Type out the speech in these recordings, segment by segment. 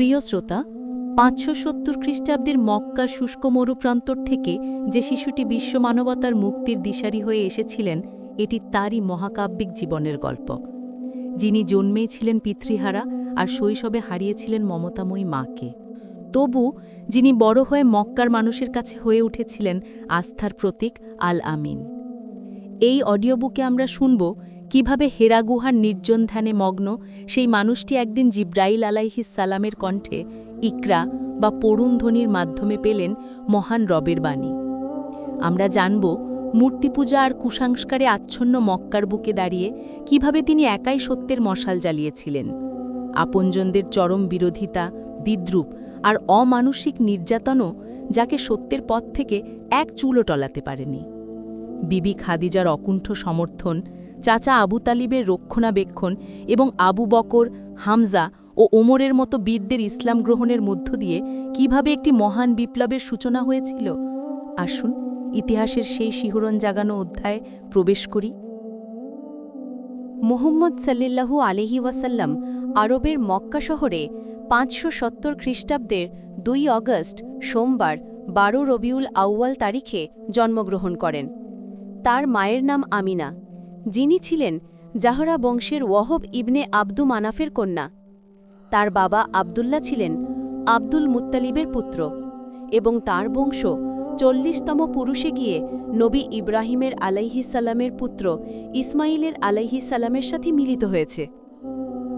প্রিয় শ্রোতা, পাঁচশো সত্তর খ্রিস্টাব্দের মক্কার শুষ্ক মরুপ্রান্তর থেকে যে শিশুটি বিশ্ব মানবতার মুক্তির দিশারি হয়ে এসেছিলেন, এটি তারই মহাকাব্যিক জীবনের গল্প। যিনি জন্মেই ছিলেন পিতৃহারা আর শৈশবে হারিয়েছিলেন মমতাময়ী মাকে। তবু যিনি বড় হয়ে মক্কার মানুষের কাছে হয়ে উঠেছিলেন আস্থার প্রতীক আল আমিন। এই অডিও বুকে আমরা শুনব কীভাবে হেরা গুহার নির্জন ধ্যানে মগ্ন, সেই মানুষটি একদিন জিব্রাইল সালামের কণ্ঠে ইকরা বা পড়ুনধ্বনির মাধ্যমে পেলেন মহান রবের বাণী। আমরা জানব, মূর্তি পূজা আর কুসংস্কারে আচ্ছন্ন মক্কার বুকে দাঁড়িয়ে কীভাবে তিনি একাই সত্যের মশাল জ্বালিয়েছিলেন। আপনজনদের চরম বিরোধিতা বিদ্রুপ আর অমানসিক নির্যাতনও যাকে সত্যের পথ থেকে এক চুলও টলাতে পারেনি। বিবি খাদিজার অকুণ্ঠ সমর্থন চাচা আবু তালিবের রক্ষণাবেক্ষণ এবং আবু বকর, হামজা ও ওমরের মতো বীরদের ইসলাম গ্রহণের মধ্য দিয়ে কীভাবে একটি মহান বিপ্লবের সূচনা হয়েছিল? আসুন ইতিহাসের সেই শিহরণ জাগানো অধ্যায়ে প্রবেশ করি। মুহম্মদ সাল্লিল্লাহু আলহি ওয়াসাল্লাম আরবের মক্কা শহরে পাঁচশো সত্তর খ্রিস্টাব্দের দুই অগস্ট, সোমবার, বারো রবিউল আউয়াল তারিখে জন্মগ্রহণ করেন। তার মায়ের নাম আমিনা। যিনি ছিলেন জাহরা বংশের ওয়াহব ইবনে আব্দু মানাফের কন্যা। তার বাবা আবদুল্লাহ ছিলেন আব্দুল মুত্তালিবের পুত্র এবং তার বংশ চল্লিশতম পুরুষে গিয়ে নবী ইব্রাহিমের আলাইহিসাল্লামের পুত্র ইসমাইলের আলাইহিসাল্লামের সাথে মিলিত হয়েছে।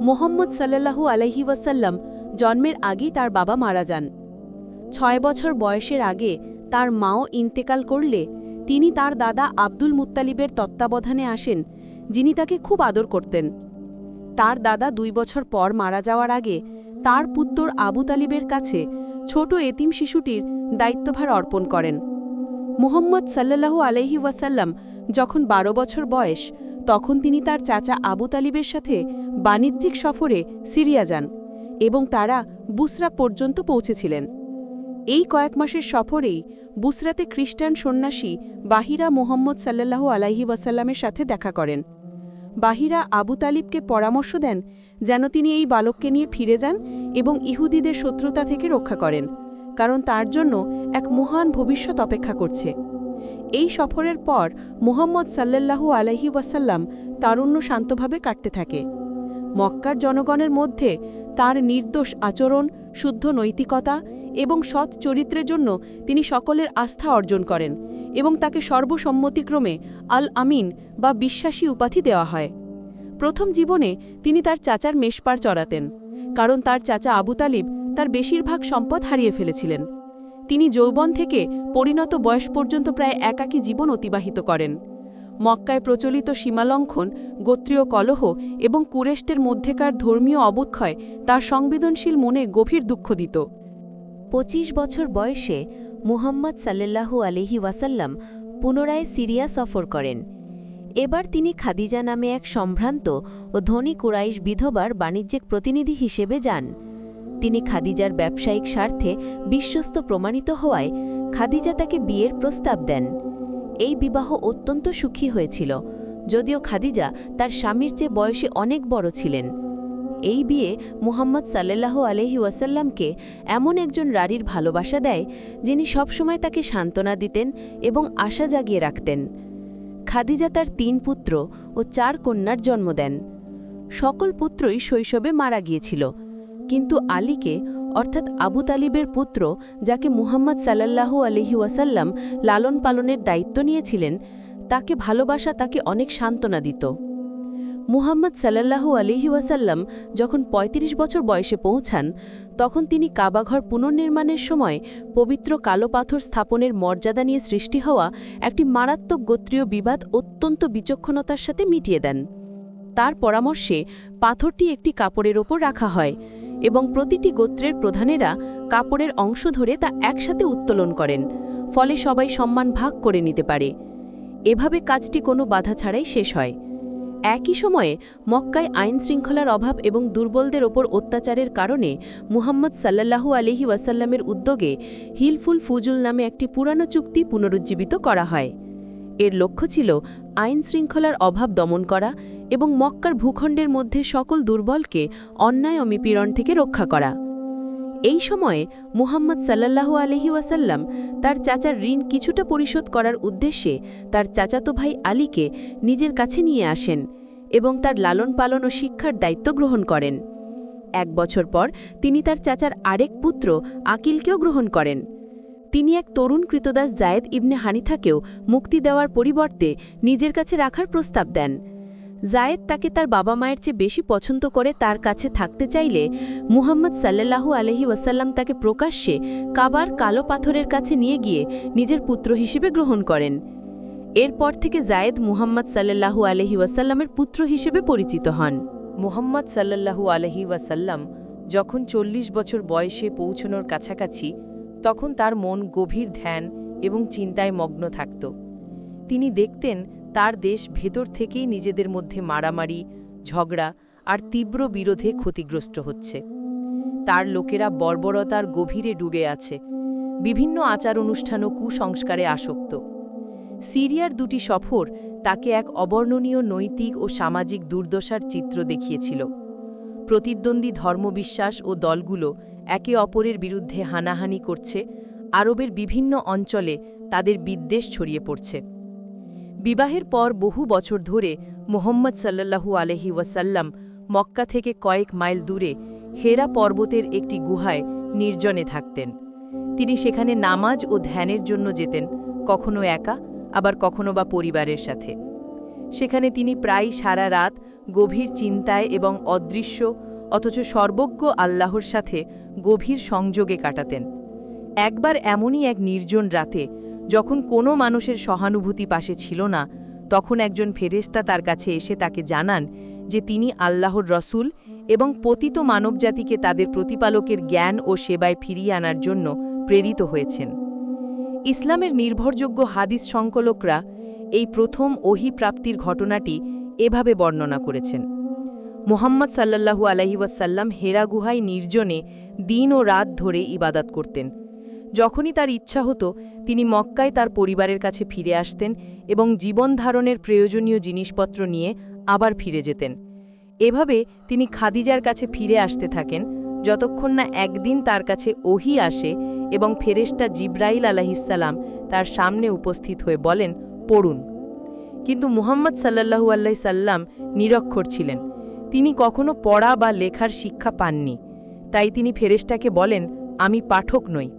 মোহাম্মদ সাল্লাল্লাহু আলাইহি ওয়াসাল্লাম জন্মের আগেই তার বাবা মারা যান। ছয় বছর বয়সের আগে তার মাও ইন্তেকাল করলে তিনি তার দাদা আব্দুল মুত্তালিবের তত্ত্বাবধানে আসেন, যিনি তাকে খুব আদর করতেন। তার দাদা দুই বছর পর মারা যাওয়ার আগে তার পুত্তর আবু তালিবের কাছে ছোট এতিম শিশুটির দায়িত্বভার অর্পণ করেন। মুহম্মদ সাল্লাল্লাহু আলহি ওয়াসাল্লাম যখন বারো বছর বয়স, তখন তিনি তার চাচা আবু তালিবের সাথে বাণিজ্যিক সফরে সিরিয়া যান এবং তারা বুসরা পর্যন্ত পৌঁছেছিলেন। এই কয়েক মাসের সফরেই বুসরাতে খ্রিস্টান সন্ন্যাসী বাহিরা মোহাম্মদ সাল্লাল্লাহু আলাইহি ওয়াসাল্লামের সাথে দেখা করেন। বাহিরা আবু তালিবকে পরামর্শ দেন যেন তিনি এই বালককে নিয়ে ফিরে যান এবং ইহুদিদের শত্রুতা থেকে রক্ষা করেন, কারণ তার জন্য এক মহান ভবিষ্যৎ অপেক্ষা করছে। এই সফরের পর মুহাম্মদ সাল্লাল্লাহু আলাইহি ওয়াসাল্লাম তারুণ্য শান্তভাবে কাটতে থাকে। মক্কার জনগণের মধ্যে তার নির্দোষ আচরণ, শুদ্ধ নৈতিকতা এবং সৎ চরিত্রের জন্য তিনি সকলের আস্থা অর্জন করেন এবং তাকে সর্বসম্মতিক্রমে আল আমিন বা বিশ্বাসী উপাধি দেওয়া হয়। প্রথম জীবনে তিনি তার চাচার মেষপার চড়াতেন, কারণ তার চাচা আবু তালিব তার বেশিরভাগ সম্পদ হারিয়ে ফেলেছিলেন। তিনি যৌবন থেকে পরিণত বয়স পর্যন্ত প্রায় একাকী জীবন অতিবাহিত করেন। মক্কায় প্রচলিত সীমালঙ্ঘন, গোত্রীয় কলহ এবং কুরেষ্টের মধ্যেকার ধর্মীয় অবক্ষয় তার সংবেদনশীল মনে গভীর দুঃখ দিত। পঁচিশ বছর বয়সে মুহাম্মদ সাল্লাল্লাহু আলিহি ওয়াসাল্লাম পুনরায় সিরিয়া সফর করেন। এবার তিনি খাদিজা নামে এক সম্ভ্রান্ত ও ধনী কুরাইশ বিধবার বাণিজ্যিক প্রতিনিধি হিসেবে যান। তিনি খাদিজার ব্যবসায়িক স্বার্থে বিশ্বস্ত প্রমাণিত হওয়ায় খাদিজা তাকে বিয়ের প্রস্তাব দেন। এই বিবাহ অত্যন্ত সুখী হয়েছিল, যদিও খাদিজা তার স্বামীর চেয়ে বয়সে অনেক বড় ছিলেন। এই বিয়ে মুহাম্মদ সাল্লাহ আলহি ওয়াসাল্লামকে এমন একজন রানীর ভালোবাসা দেয়, যিনি সবসময় তাকে সান্ত্বনা দিতেন এবং আশা জাগিয়ে রাখতেন। খাদিজা তার তিন পুত্র ও চার কন্যার জন্ম দেন। সকল পুত্রই শৈশবে মারা গিয়েছিল। কিন্তু আলীকে, অর্থাৎ আবু তালিবের পুত্র, যাকে মুহাম্মদ সাল্লাল্লাহু আলহি ওয়াসাল্লাম লালন পালনের দায়িত্ব নিয়েছিলেন, তাকে ভালোবাসা তাকে অনেক সান্ত্বনা দিত। মুহাম্মদ সাল্লাল্লাহু আলিহি ওয়াসাল্লাম যখন ৩৫ বছর বয়সে পৌঁছান, তখন তিনি কাবাঘর পুনর্নির্মাণের সময় পবিত্র কালো পাথর স্থাপনের মর্যাদা নিয়ে সৃষ্টি হওয়া একটি মারাত্মক গোত্রীয় বিবাদ অত্যন্ত বিচক্ষণতার সাথে মিটিয়ে দেন। তার পরামর্শে পাথরটি একটি কাপড়ের ওপর রাখা হয় এবং প্রতিটি গোত্রের প্রধানেরা কাপড়ের অংশ ধরে তা একসাথে উত্তোলন করেন, ফলে সবাই সম্মান ভাগ করে নিতে পারে। এভাবে কাজটি কোনো বাধা ছাড়াই শেষ হয়। একই সময়ে মক্কায় আইন শৃঙ্খলার অভাব এবং দুর্বলদের ওপর অত্যাচারের কারণে মুহাম্মদ সাল্লাল্লাহু আলিহি ওয়াসাল্লামের উদ্যোগে হিলফুল ফুজুল নামে একটি পুরানো চুক্তি পুনরুজ্জীবিত করা হয়। এর লক্ষ্য ছিল আইন শৃঙ্খলার অভাব দমন করা এবং মক্কার ভূখণ্ডের মধ্যে সকল দুর্বলকে অন্যায় ও মিপীড়ন থেকে রক্ষা করা। এই সময়ে মুহাম্মদ সাল্লাল্লাহু আলহি ওয়াসাল্লাম তার চাচার ঋণ কিছুটা পরিশোধ করার উদ্দেশ্যে তার চাচাতো ভাই আলীকে নিজের কাছে নিয়ে আসেন এবং তার লালন পালন ও শিক্ষার দায়িত্ব গ্রহণ করেন। এক বছর পর তিনি তার চাচার আরেক পুত্র আকিলকেও গ্রহণ করেন। তিনি এক তরুণ কৃতদাস জায়েদ ইবনে হানিথাকেও মুক্তি দেওয়ার পরিবর্তে নিজের কাছে রাখার প্রস্তাব দেন। জায়েদ তাকে তার বাবা মায়ের চেয়ে বেশি পছন্দ করে তার কাছে থাকতে চাইলে মুহাম্মদ সাল্লাল্লাহু আলহি ওয়াসাল্লাম তাকে প্রকাশ্যে কাবার কালো পাথরের কাছে নিয়ে গিয়ে নিজের পুত্র হিসেবে গ্রহণ করেন। এরপর থেকে জায়েদ মুহাম্মদ সাল্লাল্লাহু আলহি ওয়াসাল্লামের পুত্র হিসেবে পরিচিত হন। মুহাম্মদ সাল্লাল্লাহু আলহি ওয়াসাল্লাম যখন চল্লিশ বছর বয়সে পৌঁছনোর কাছাকাছি, তখন তার মন গভীর ধ্যান এবং চিন্তায় মগ্ন থাকত। তিনি দেখতেন তার দেশ ভেতর থেকেই নিজেদের মধ্যে মারামারি, ঝগড়া আর তীব্র বিরোধে ক্ষতিগ্রস্ত হচ্ছে। তার লোকেরা বর্বরতার গভীরে ডুবে আছে। বিভিন্ন আচার অনুষ্ঠান ও কুসংস্কারে আসক্ত। সিরিয়ার দুটি সফর তাকে এক অবর্ণনীয় নৈতিক ও সামাজিক দুর্দশার চিত্র দেখিয়েছিল। প্রতিদ্বন্দ্বী ধর্মবিশ্বাস ও দলগুলো একে অপরের বিরুদ্ধে হানাহানি করছে, আরবের বিভিন্ন অঞ্চলে তাদের বিদ্বেষ ছড়িয়ে পড়ছে। বিবাহের পর বহু বছর ধরে মোহাম্মদ সাল্লাল্লাহু আলহি ওয়াসাল্লাম মক্কা থেকে কয়েক মাইল দূরে হেরা পর্বতের একটি গুহায় নির্জনে থাকতেন। তিনি সেখানে নামাজ ও ধ্যানের জন্য যেতেন, কখনো একা, আবার কখনো বা পরিবারের সাথে। সেখানে তিনি প্রায় সারা রাত গভীর চিন্তায় এবং অদৃশ্য, অথচ সর্বজ্ঞ আল্লাহর সাথে গভীর সংযোগে কাটাতেন। একবার এমনই এক নির্জন রাতে যখন কোনো মানুষের সহানুভূতি পাশে ছিল না, তখন একজন ফেরেস্তা তার কাছে এসে তাকে জানান যে তিনি আল্লাহর রসুল এবং পতিত মানবজাতিকে তাদের প্রতিপালকের জ্ঞান ও সেবায় ফিরিয়ে আনার জন্য প্রেরিত হয়েছেন। ইসলামের নির্ভরযোগ্য হাদিস সংকলকরা এই প্রথম প্রাপ্তির ঘটনাটি এভাবে বর্ণনা করেছেন। মোহাম্মদ সাল্লাল্লাহু আলহি ওয়াসাল্লাম হেরা গুহায় নির্জনে দিন ও রাত ধরে ইবাদাত করতেন। যখনই তার ইচ্ছা হতো, তিনি মক্কায় তার পরিবারের কাছে ফিরে আসতেন এবং জীবন ধারণের প্রয়োজনীয় জিনিসপত্র নিয়ে আবার ফিরে যেতেন। এভাবে তিনি খাদিজার কাছে ফিরে আসতে থাকেন, যতক্ষণ না একদিন তার কাছে ওহি আসে এবং ফেরেশতা জিব্রাইল আলাহিসাল্লাম তার সামনে উপস্থিত হয়ে বলেন, পড়ুন। কিন্তু মুহাম্মদ সাল্লাহু আল্লাহ সাল্লাম নিরক্ষর ছিলেন। তিনি কখনো পড়া বা লেখার শিক্ষা পাননি। তাই তিনি ফেরেশতাকে বলেন, আমি পাঠক নই।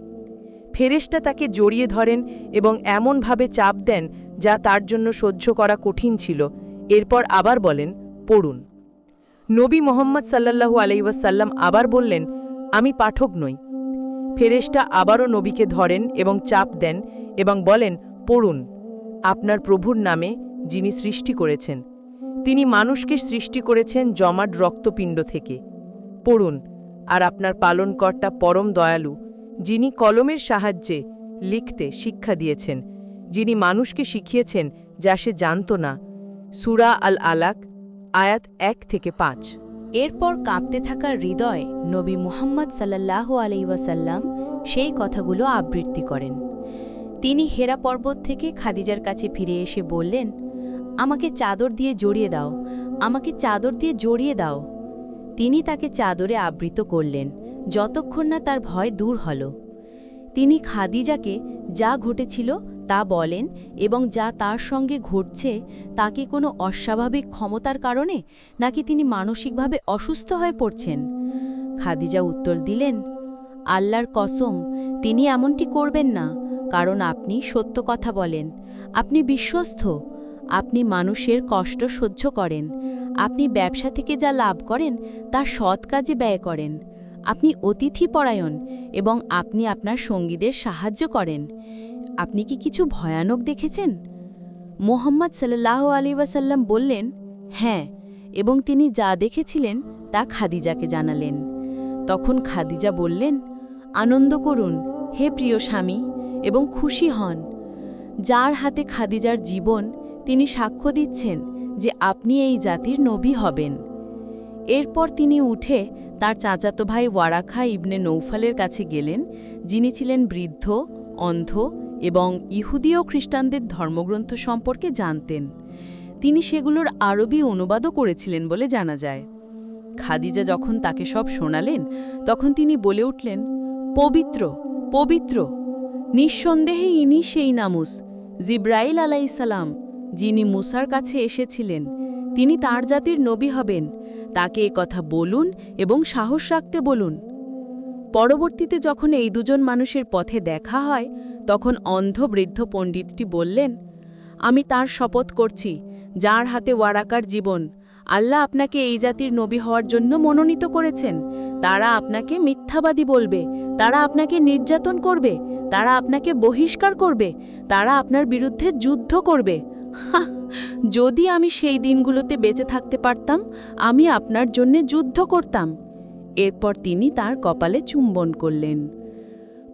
ফেরেশতা তাকে জড়িয়ে ধরেন এবং এমনভাবে চাপ দেন যা তার জন্য সহ্য করা কঠিন ছিল। এরপর আবার বলেন, পড়ুন। নবী মোহাম্মদ সাল্লাল্লাহু আলাইসাল্লাম আবার বললেন, আমি পাঠক নই। ফেরেশতা আবারও নবীকে ধরেন এবং চাপ দেন এবং বলেন, পড়ুন। আপনার প্রভুর নামে যিনি সৃষ্টি করেছেন। তিনি মানুষকে সৃষ্টি করেছেন জমাট রক্তপিণ্ড থেকে। পড়ুন, আর আপনার পালনকর্তা পরম দয়ালু। যিনি কলমের সাহায্যে লিখতে শিক্ষা দিয়েছেন, যিনি মানুষকে শিখিয়েছেন যা সে জানত না। সুরা আল আলাক আয়াত এক থেকে পাঁচ। এরপর কাঁপতে থাকা হৃদয় নবী মুহাম্মদ সাল্লাহ আলাইসাল্লাম সেই কথাগুলো আবৃত্তি করেন। তিনি হেরা পর্বত থেকে খাদিজার কাছে ফিরে এসে বললেন, আমাকে চাদর দিয়ে জড়িয়ে দাও, আমাকে চাদর দিয়ে জড়িয়ে দাও। তিনি তাকে চাদরে আবৃত করলেন। যতক্ষণ না তার ভয় দূর হল। তিনি খাদিজাকে যা ঘটেছিল তা বলেন এবং যা তার সঙ্গে ঘটছে তা কি কোনো অস্বাভাবিক ক্ষমতার কারণে নাকি তিনি মানসিকভাবে অসুস্থ হয়ে পড়ছেন? খাদিজা উত্তর দিলেন, আল্লাহর কসম, তিনি এমনটি করবেন না, কারণ আপনি সত্য কথা বলেন। আপনি বিশ্বস্ত, আপনি মানুষের কষ্ট সহ্য করেন। আপনি ব্যবসা থেকে যা লাভ করেন, তা সৎ কাজে ব্যয় করেন। আপনি অতিথি পরায়ণ এবং আপনি আপনার সঙ্গীদের সাহায্য করেন। আপনি কি কিছু ভয়ানক দেখেছেন? মোহাম্মদ সাল্লাহ আলী ওয়াসাল্লাম বললেন হ্যাঁ এবং তিনি যা দেখেছিলেন তা খাদিজাকে জানালেন। তখন খাদিজা বললেন, আনন্দ করুন, হে প্রিয় স্বামী, এবং খুশি হন। যার হাতে খাদিজার জীবন, তিনি সাক্ষ্য দিচ্ছেন যে আপনি এই জাতির নবী হবেন। এরপর তিনি উঠে তার চাচাতো ভাই ওয়ারাখা ইবনে নৌফালের কাছে গেলেন, যিনি ছিলেন বৃদ্ধ, অন্ধ এবং ইহুদি ও খ্রিস্টানদের ধর্মগ্রন্থ সম্পর্কে জানতেন। তিনি সেগুলোর আরবি অনুবাদও করেছিলেন বলে জানা যায়। খাদিজা যখন তাকে সব শোনালেন, তখন তিনি বলে উঠলেন, পবিত্র পবিত্র। নিঃসন্দেহে ইনি সেই নামুস, জিব্রাইল আলাইসালাম যিনি মুসার কাছে এসেছিলেন। তিনি তার জাতির নবী হবেন। তাকে কথা বলুন এবং সাহস রাখতে বলুন। পরবর্তীতে যখন এই দুজন মানুষের পথে দেখা হয়, তখন অন্ধ বৃদ্ধ পণ্ডিতটি বললেন, আমি তার শপথ করছি, যার হাতে ওয়ারাকার জীবন। আল্লাহ আপনাকে এই জাতির নবী হওয়ার জন্য মনোনীত করেছেন। তারা আপনাকে মিথ্যাবাদী বলবে, তারা আপনাকে নির্যাতন করবে, তারা আপনাকে বহিষ্কার করবে, তারা আপনার বিরুদ্ধে যুদ্ধ করবে। যদি আমি সেই দিনগুলোতে বেঁচে থাকতে পারতাম, আমি আপনার জন্যে যুদ্ধ করতাম। এরপর তিনি তার কপালে চুম্বন করলেন।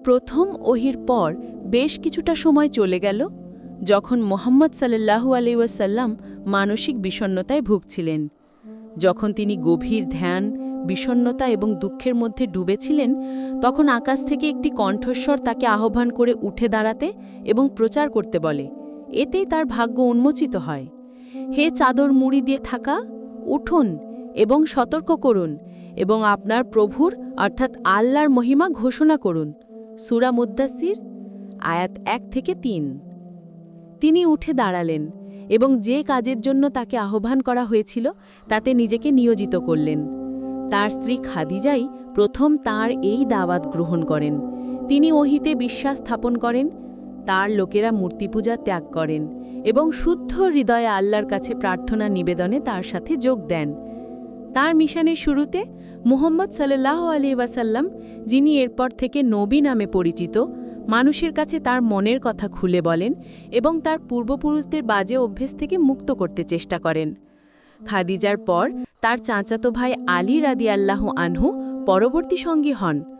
প্রথম ওহির পর বেশ কিছুটা সময় চলে গেল, যখন মোহাম্মদ সাল্লাহু আলিউসাল্লাম মানসিক বিষণ্ণতায় ভুগছিলেন। যখন তিনি গভীর ধ্যান, বিষণ্ণতা এবং দুঃখের মধ্যে ডুবেছিলেন, তখন আকাশ থেকে একটি কণ্ঠস্বর তাকে আহ্বান করে উঠে দাঁড়াতে এবং প্রচার করতে বলে। এতেই তার ভাগ্য উন্মোচিত হয়। হে চাদর মুড়ি দিয়ে থাকা, উঠুন এবং সতর্ক করুন এবং আপনার প্রভুর, অর্থাৎ আল্লাহর মহিমা ঘোষণা করুন। সুরা মুদ্দাসির আয়াত এক থেকে তিন। তিনি উঠে দাঁড়ালেন এবং যে কাজের জন্য তাকে আহ্বান করা হয়েছিল, তাতে নিজেকে নিয়োজিত করলেন। তার স্ত্রী খাদিজাই প্রথম তার এই দাওয়াত গ্রহণ করেন। তিনি ওহিতে বিশ্বাস স্থাপন করেন তার লোকেরা মূর্তিপূজা ত্যাগ করেন এবং শুদ্ধ হৃদয়ে আল্লাহর কাছে প্রার্থনা নিবেদনে তার সাথে যোগ দেন। তার মিশনের শুরুতে মুহম্মদ সাল্লাহ আলী ওয়াসাল্লাম, যিনি এরপর থেকে নবী নামে পরিচিত, মানুষের কাছে তার মনের কথা খুলে বলেন এবং তার পূর্বপুরুষদের বাজে অভ্যেস থেকে মুক্ত করতে চেষ্টা করেন। খাদিজার পর তার চাচাতো ভাই আলী রাদি আল্লাহ আনহু পরবর্তী সঙ্গী হন।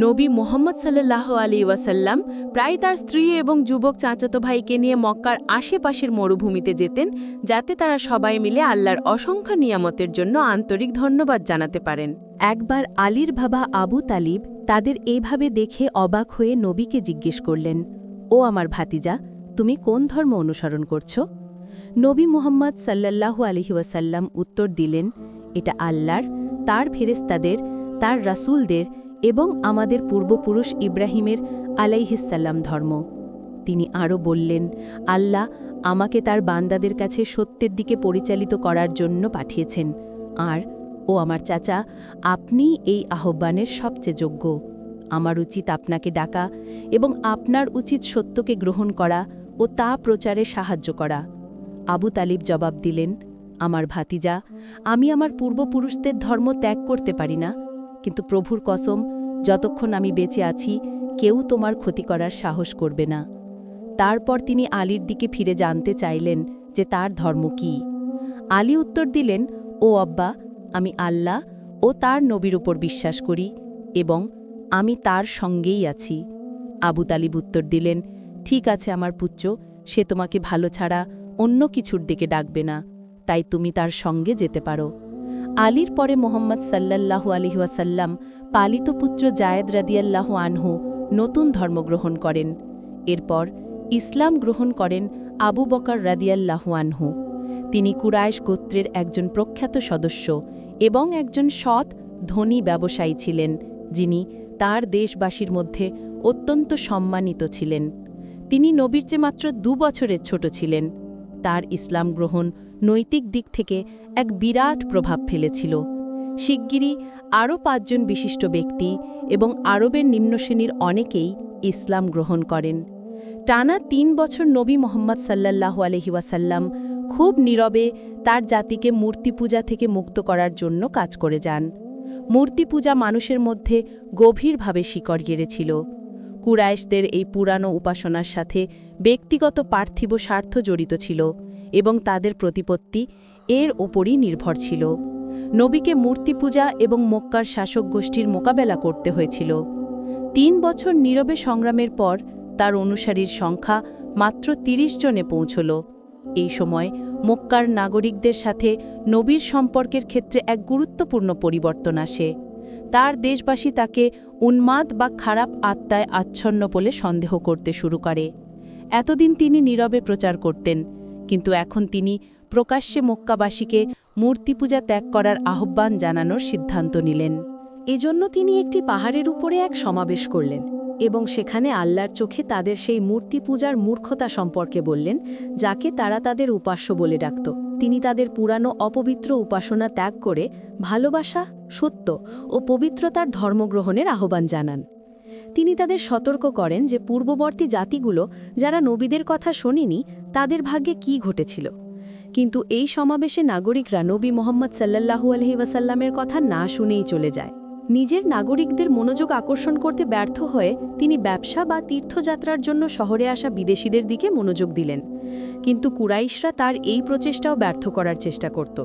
নবী মোহাম্মদ সাল্লাহ আলী ওয়াসাল্লাম প্রায় তার স্ত্রী এবং যুবক চাচাতো ভাইকে নিয়ে মক্কার আশেপাশের মরুভূমিতে যেতেন, যাতে তারা সবাই মিলে আল্লাহর অসংখ্য নিয়ামতের জন্য আন্তরিক ধন্যবাদ জানাতে পারেন। একবার আলীর বাবা আবু তালিব তাদের এইভাবে দেখে অবাক হয়ে নবীকে জিজ্ঞেস করলেন, ও আমার ভাতিজা, তুমি কোন ধর্ম অনুসরণ করছ? নবী মুহাম্মদ সাল্লাল্লাহু আলহিউসাল্লাম উত্তর দিলেন, এটা আল্লাহর, তার ফেরেস্তাদের তার রাসূলদের এবং আমাদের পূর্বপুরুষ ইব্রাহিমের আলাইহিসাল্লাম ধর্ম। তিনি আরও বললেন, আল্লাহ আমাকে তার বান্দাদের কাছে সত্যের দিকে পরিচালিত করার জন্য পাঠিয়েছেন। আর, ও আমার চাচা, আপনি এই আহ্বানের সবচেয়ে যোগ্য। আমার উচিত আপনাকে ডাকা এবং আপনার উচিত সত্যকে গ্রহণ করা ও তা প্রচারে সাহায্য করা। আবু তালিব জবাব দিলেন, আমার ভাতিজা, আমি আমার পূর্বপুরুষদের ধর্ম ত্যাগ করতে পারি না। কিন্তু প্রভুর কসম, যতক্ষণ আমি বেঁচে আছি, কেউ তোমার ক্ষতি করার সাহস করবে না। তারপর তিনি আলীর দিকে ফিরে জানতে চাইলেন যে তার ধর্ম কি। আলী উত্তর দিলেন, ও আব্বা, আমি আল্লাহ ও তার নবীর উপর বিশ্বাস করি এবং আমি তার সঙ্গেই আছি। আবু তালিব উত্তর দিলেন, ঠিক আছে আমার পুত্র, সে তোমাকে ভালো ছাড়া অন্য কিছুর দিকে ডাকবে না, তাই তুমি তার সঙ্গে যেতে পারো। আলীর পরে মোহাম্মদ সাল্লাল্লাহু আলহিহাসাল্লাম পালিত পুত্র জায়েদ রাদিয়াল্লাহ আনহু নতুন ধর্মগ্রহণ করেন। এরপর ইসলাম গ্রহণ করেন আবু বকর রাদিয়াল্লাহু আনহু। তিনি কুরায়েশ গোত্রের একজন প্রখ্যাত সদস্য এবং একজন সৎ, ধনী ব্যবসায়ী ছিলেন, যিনি তার দেশবাসীর মধ্যে অত্যন্ত সম্মানিত ছিলেন। তিনি নবীর চেয়ে মাত্র দু বছরের ছোট ছিলেন। তার ইসলাম গ্রহণ নৈতিক দিক থেকে এক বিরাট প্রভাব ফেলেছিল। শিগগিরই আরও পাঁচজন বিশিষ্ট ব্যক্তি এবং আরবের নিম্নশ্রেণীর অনেকেই ইসলাম গ্রহণ করেন। টানা তিন বছর নবী মোহাম্মদ সাল্লাল্লাহু আলহিওয়াসাল্লাম খুব নীরবে তার জাতিকে মূর্তি পূজা থেকে মুক্ত করার জন্য কাজ করে যান। মূর্তি পূজা মানুষের মধ্যে গভীরভাবে শিকড় গেড়েছিল। কুরায়েশদের এই পুরানো উপাসনার সাথে ব্যক্তিগত পার্থিব স্বার্থ জড়িত ছিল এবং তাদের প্রতিপত্তি এর ওপরই নির্ভর ছিল। নবীকে মূর্তি পূজা এবং মক্কার শাসক গোষ্ঠীর মোকাবেলা করতে হয়েছিল। তিন বছর নীরবে সংগ্রামের পর তার অনুসারীর সংখ্যা মাত্র ৩০ জনে পৌঁছল। এই সময় মক্কার নাগরিকদের সাথে নবীর সম্পর্কের ক্ষেত্রে এক গুরুত্বপূর্ণ পরিবর্তন আসে। তার দেশবাসী তাকে উন্মাদ বা খারাপ আত্মায় আচ্ছন্ন বলে সন্দেহ করতে শুরু করে। এতদিন তিনি নীরবে প্রচার করতেন, কিন্তু এখন তিনি প্রকাশ্যে মক্কাবাসীকে মূর্তি পূজা ত্যাগ করার আহ্বান জানানোর সিদ্ধান্ত নিলেন। এজন্য তিনি একটি পাহাড়ের উপরে এক সমাবেশ করলেন এবং সেখানে আল্লাহর চোখে তাদের সেই মূর্তি পূজার মূর্খতা সম্পর্কে বললেন, যাকে তারা তাদের উপাস্য বলে ডাকত। তিনি তাদের পুরানো অপবিত্র উপাসনা ত্যাগ করে ভালোবাসা, সত্য ও পবিত্রতার ধর্মগ্রহণের আহ্বান জানান। তিনি তাদের সতর্ক করেন যে পূর্ববর্তী জাতিগুলো যারা নবীদের কথা শোনেনি, তাদের ভাগ্যে কি ঘটেছিল। কিন্তু এই সমাবেশে নাগরিকরা নবী মোহাম্মদ সাল্লাল্লাহু আলহি ওয়াসাল্লামের কথা না শুনেই চলে যায়। নিজের নাগরিকদের মনোযোগ আকর্ষণ করতে ব্যর্থ হয়ে তিনি ব্যবসা বা তীর্থযাত্রার জন্য শহরে আসা বিদেশিদের দিকে মনোযোগ দিলেন। কিন্তু কুরাইশরা তার এই প্রচেষ্টাও ব্যর্থ করার চেষ্টা করত।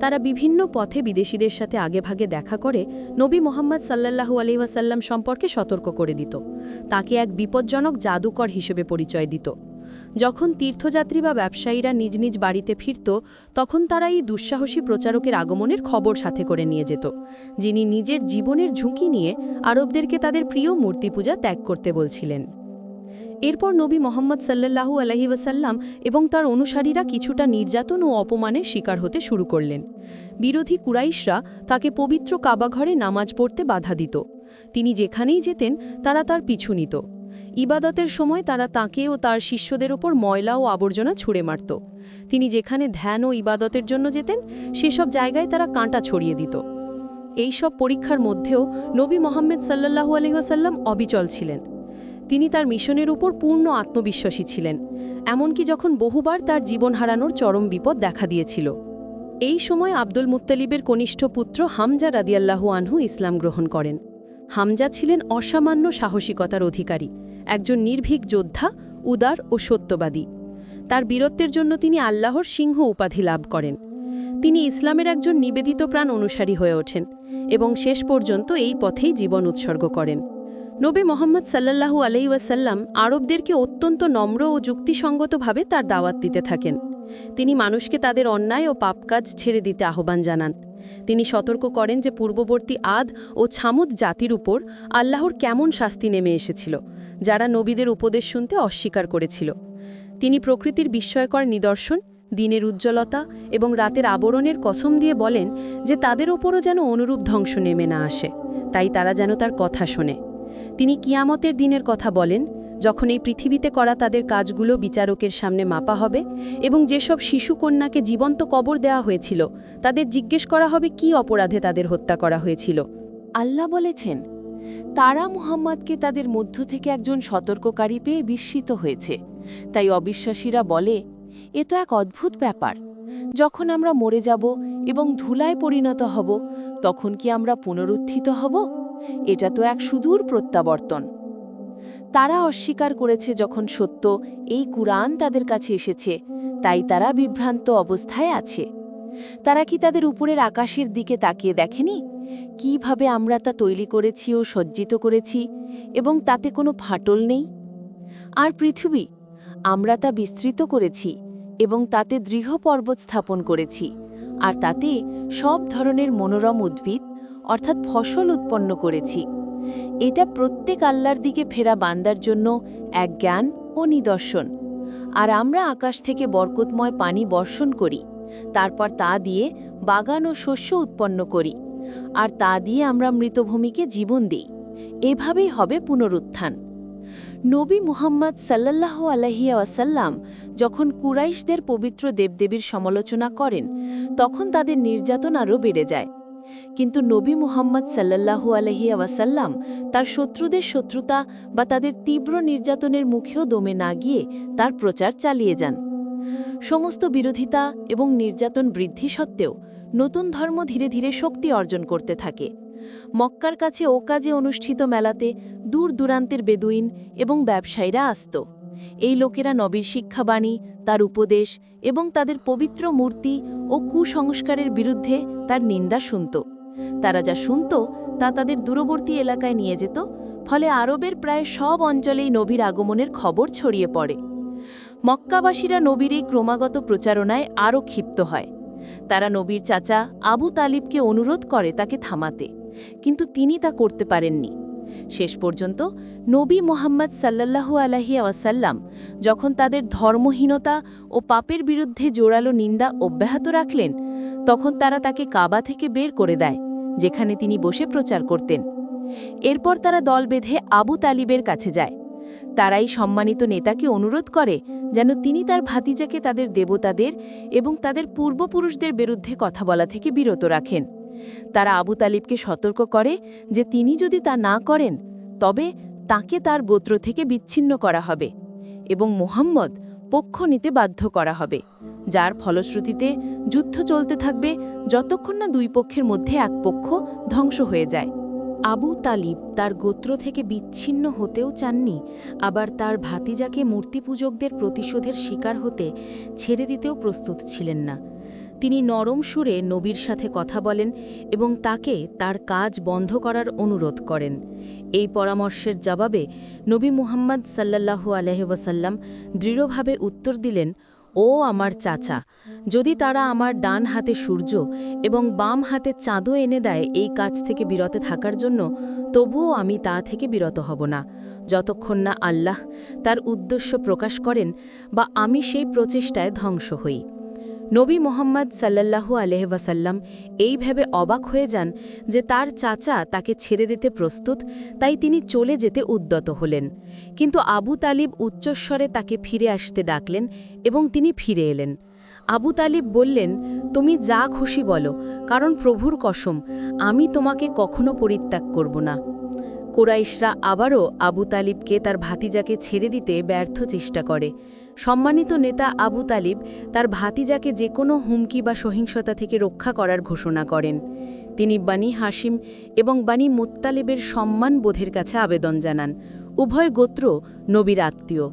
তারা বিভিন্ন পথে বিদেশিদের সাথে আগেভাগে দেখা করে নবী মোহাম্মদ সাল্লাল্লাহু আলি ওয়াসাল্লাম সম্পর্কে সতর্ক করে দিত। তাকে এক বিপজ্জনক জাদুকর হিসেবে পরিচয় দিত। যখন তীর্থযাত্রী বা ব্যবসায়ীরা নিজ নিজ বাড়িতে ফিরত, তখন তারা এই দুঃসাহসী প্রচারকের আগমনের খবর সাথে করে নিয়ে যেত, যিনি নিজের জীবনের ঝুঁকি নিয়ে আরবদেরকে তাদের প্রিয় মূর্তি পূজা ত্যাগ করতে বলছিলেন। এরপর নবী মোহাম্মদ সাল্লাল্লাহু আলহি ওয়াসাল্লাম এবং তার অনুসারীরা কিছুটা নির্যাতন ও অপমানের শিকার হতে শুরু করলেন। বিরোধী কুরাইশরা তাকে পবিত্র কাবাঘরে নামাজ পড়তে বাধা দিত। তিনি যেখানেই যেতেন, তারা তার পিছু নিত। ইবাদতের সময় তারা তাকে ও তার শিষ্যদের ওপর ময়লা ও আবর্জনা ছুঁড়ে মারত। তিনি যেখানে ধ্যান ও ইবাদতের জন্য যেতেন, সেসব জায়গায় তারা কাঁটা ছড়িয়ে দিত। এই সব পরীক্ষার মধ্যেও নবী মোহাম্মদ সাল্লাল্লাহু আলহিহাসাল্লাম অবিচল ছিলেন। তিনি তার মিশনের উপর পূর্ণ আত্মবিশ্বাসী ছিলেন, এমনকি যখন বহুবার তার জীবন হারানোর চরম বিপদ দেখা দিয়েছিল। এই সময় আব্দুল মুত্তালিবের কনিষ্ঠ পুত্র হামজা রাদিয়াল্লাহু আনহু ইসলাম গ্রহণ করেন। হামজা ছিলেন অসামান্য সাহসিকতার অধিকারী একজন নির্ভীক যোদ্ধা, উদার ও সত্যবাদী। তার বীরত্বের জন্য তিনি আল্লাহর সিংহ উপাধি লাভ করেন। তিনি ইসলামের একজন নিবেদিত প্রাণ অনুসারী হয়ে ওঠেন এবং শেষ পর্যন্ত এই পথেই জীবন উৎসর্গ করেন। নবী মোহাম্মদ সাল্লাল্লাহু আলাই ওয়াসাল্লাম আরবদেরকে অত্যন্ত নম্র ও যুক্তিসঙ্গতভাবে তার দাওয়াত দিতে থাকেন। তিনি মানুষকে তাদের অন্যায় ও পাপকাজ ছেড়ে দিতে আহ্বান জানান। তিনি সতর্ক করেন যে পূর্ববর্তী আদ ও ছামুদ জাতির উপর আল্লাহর কেমন শাস্তি নেমে এসেছিল। যারা নবীদের উপদেশ শুনতে অস্বীকার করেছিল। তিনি প্রকৃতির বিস্ময়কর নিদর্শন, দিনের উজ্জ্বলতা এবং রাতের আবরণের কসম দিয়ে বলেন যে তাদের ওপরও যেন অনুরূপ ধ্বংস নেমে না আসে, তাই তারা যেন তার কথা শোনে। তিনি কিয়ামতের দিনের কথা বলেন, যখন এই পৃথিবীতে করা তাদের কাজগুলো বিচারকের সামনে মাপা হবে এবং যেসব শিশু কন্যাকে জীবন্ত কবর দেওয়া হয়েছিল, তাদের জিজ্ঞেস করা হবে কি অপরাধে তাদের হত্যা করা হয়েছিল। আল্লাহ বলেছেন তারা মুহাম্মদকে তাদের মধ্য থেকে একজন সতর্ককারী পেয়ে বিস্মিত হয়েছে। তাই অবিশ্বাসীরা বলে, এ তো এক অদ্ভুত ব্যাপার। যখন আমরা মরে যাব এবং ধুলায় পরিণত হব, তখন কি আমরা পুনরুত্থিত হব? এটা তো এক সুদূর প্রত্যাবর্তন। তারা অস্বীকার করেছে যখন সত্য এই কুরআন তাদের কাছে এসেছে, তাই তারা বিভ্রান্ত অবস্থায় আছে। তারা কি তাদের উপরের আকাশের দিকে তাকিয়ে দেখেনি? কীভাবে আমরা তা তৈরি করেছি ও সজ্জিত করেছি এবং তাতে কোনো ফাটল নেই? আর পৃথিবী, আমরা তা বিস্তৃত করেছি এবং তাতে দৃঢ় পর্বত স্থাপন করেছি, আর তাতে সব ধরনের মনোরম উদ্ভিদ, অর্থাৎ ফসল উৎপন্ন করেছি। এটা প্রত্যেক আল্লার দিকে ফেরা বান্দার জন্য এক জ্ঞান ও নিদর্শন। আর আমরা আকাশ থেকে বরকতময় পানি বর্ষণ করি, তারপর তা দিয়ে বাগান ও শস্য উৎপন্ন করি। আর তা দিয়ে আমরা মৃতভূমিকে জীবন দিই। এভাবেই হবে পুনরুত্থান। নবী মুহাম্মদ সাল্লাল্লাহু আলহিয়া ওয়াসাল্লাম যখন কুরাইশদের পবিত্র দেবদেবীর সমালোচনা করেন, তখন তাদের নির্যাতন আরও বেড়ে যায়। কিন্তু নবী মুহাম্মদ সাল্লাল্লাহু আলহিয়া ওয়াসাল্লাম তার শত্রুদের শত্রুতা বা তাদের তীব্র নির্যাতনের মুখেও দমে না গিয়ে তার প্রচার চালিয়ে যান। সমস্ত বিরোধিতা এবং নির্যাতন বৃদ্ধি সত্ত্বেও নতুন ধর্ম ধীরে ধীরে শক্তি অর্জন করতে থাকে। মক্কার কাছে ও কাজে অনুষ্ঠিত মেলাতে দূর দূরান্তের বেদুইন এবং ব্যবসায়ীরা আসত। এই লোকেরা নবীর শিক্ষাবাণী, তার উপদেশ এবং তাদের পবিত্র মূর্তি ও কুসংস্কারের বিরুদ্ধে তার নিন্দা শুনত। তারা যা শুনত তা তাদের দূরবর্তী এলাকায় নিয়ে যেত, ফলে আরবের প্রায় সব অঞ্চলেই নবীর আগমনের খবর ছড়িয়ে পড়ে। মক্কাবাসীরা নবীর এই ক্রমাগত প্রচারণায় আরও ক্ষিপ্ত হয়। তারা নবীর চাচা আবু তালিবকে অনুরোধ করে তাকে থামাতে, কিন্তু তিনি তা করতে পারেননি। শেষ পর্যন্ত নবী মোহাম্মদ সাল্লাল্লাহু আলহি যখন তাদের ধর্মহীনতা ও পাপের বিরুদ্ধে জোরালো নিন্দা অব্যাহত রাখলেন, তখন তারা তাকে কাবা থেকে বের করে দেয়, যেখানে তিনি বসে প্রচার করতেন। এরপর তারা দল বেঁধে আবু তালিবের কাছে যায়। তারাই সম্মানিত নেতাকে অনুরোধ করে যেন তিনি তার ভাতিজাকে তাদের দেবতাদের এবং তাদের পূর্বপুরুষদের বিরুদ্ধে কথা বলা থেকে বিরত রাখেন। তারা আবু তালিবকে সতর্ক করে যে তিনি যদি তা না করেন, তবে তাকে তার গোত্র থেকে বিচ্ছিন্ন করা হবে এবং মোহাম্মদ পক্ষ নিতে বাধ্য করা হবে, যার ফলশ্রুতিতে যুদ্ধ চলতে থাকবে যতক্ষণ না দুই পক্ষের মধ্যে এক পক্ষ ধ্বংস হয়ে যায়। আবু তালিব তার গোত্র থেকে বিচ্ছিন্ন হতেও চাননি, আবার তার ভাতিজাকে মূর্তিপূজকদের প্রতিশোধের শিকার হতে ছেড়ে দিতেও প্রস্তুত ছিলেন না। তিনি নরম সুরে নবীর সাথে কথা বলেন এবং তাকে তার কাজ বন্ধ করার অনুরোধ করেন। এই পরামর্শের জবাবে নবী মুহাম্মদ সাল্লাল্লাহু আলহ্লাম দৃঢ়ভাবে উত্তর দিলেন ও আমার চাচা, যদি তারা আমার ডান হাতে সূর্য এবং বাম হাতে চাঁদও এনে দেয় এই কাজ থেকে বিরত থাকার জন্য, তবুও আমি তা থেকে বিরত হব না। যতক্ষণ না আল্লাহ তার উদ্দেশ্য প্রকাশ করেন বা আমি সেই প্রচেষ্টায় ধ্বংস হই। নবী মোহাম্মদ সাল্লাল্লাহু আলহ্লাম এই ভেবে অবাক হয়ে যান যে তার চাচা তাকে ছেড়ে দিতে প্রস্তুত, তাই তিনি চলে যেতে উদ্যত হলেন। কিন্তু আবু তালিব উচ্চস্বরে তাকে ফিরে আসতে ডাকলেন এবং তিনি ফিরে এলেন। আবু তালিব বললেন, তুমি যা খুশি বলো, কারণ প্রভুর কসম, আমি তোমাকে কখনো পরিত্যাগ করব না। কোরাইশরা আবারও আবু তালিবকে তার ভাতিজাকে ছেড়ে দিতে ব্যর্থ চেষ্টা করে। সম্মানিত নেতা আবু তালিব তার ভাতিজাকে যে কোনো হুমকি বা সহিংসতা থেকে রক্ষা করার ঘোষণা করেন। তিনি বানি হাসিম এবং বানি মুত্তালিবের সম্মান বোধের কাছে আবেদন জানান। উভয় গোত্র নবীর আত্মীয়,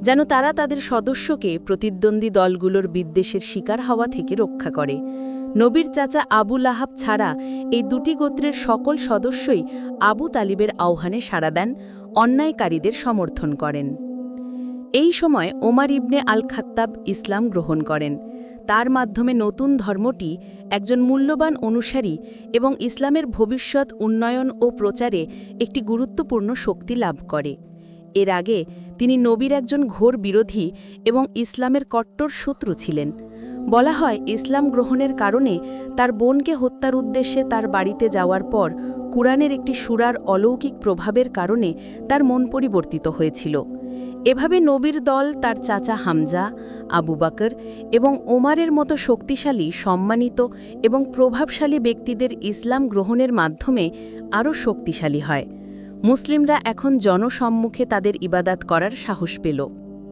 যেন তারা তাদের সদস্যকে প্রতিদ্বন্দ্বী দলগুলোর বিদ্বেষের শিকার হওয়া থেকে রক্ষা করে। নবীর চাচা আবু লাহাব ছাড়া এই দুটি গোত্রের সকল সদস্যই আবু তালিবের আহ্বানে সাড়া দেন, অন্যায়কারীদের সমর্থন করেন। এই সময় ওমার ইবনে আল খাত্তাব ইসলাম গ্রহণ করেন। তার মাধ্যমে নতুন ধর্মটি একজন মূল্যবান অনুসারী এবং ইসলামের ভবিষ্যৎ উন্নয়ন ও প্রচারে একটি গুরুত্বপূর্ণ শক্তি লাভ করে। এর আগে তিনি নবীর একজন ঘোর বিরোধী এবং ইসলামের কট্টর শত্রু ছিলেন। বলা হয়, ইসলাম গ্রহণের কারণে তার বোনকে হত্যার উদ্দেশ্যে তার বাড়িতে যাওয়ার পর কুরআনের একটি সুরার অলৌকিক প্রভাবের কারণে তার মন পরিবর্তিত হয়েছিল। এভাবে নবীর দল, তার চাচা হামজা, আবু বাকর এবং ওমারের মতো শক্তিশালী, সম্মানিত এবং প্রভাবশালী ব্যক্তিদের ইসলাম গ্রহণের মাধ্যমে আরও শক্তিশালী হয়। মুসলিমরা এখন জনসম্মুখে তাদের ইবাদাত করার সাহস পেল।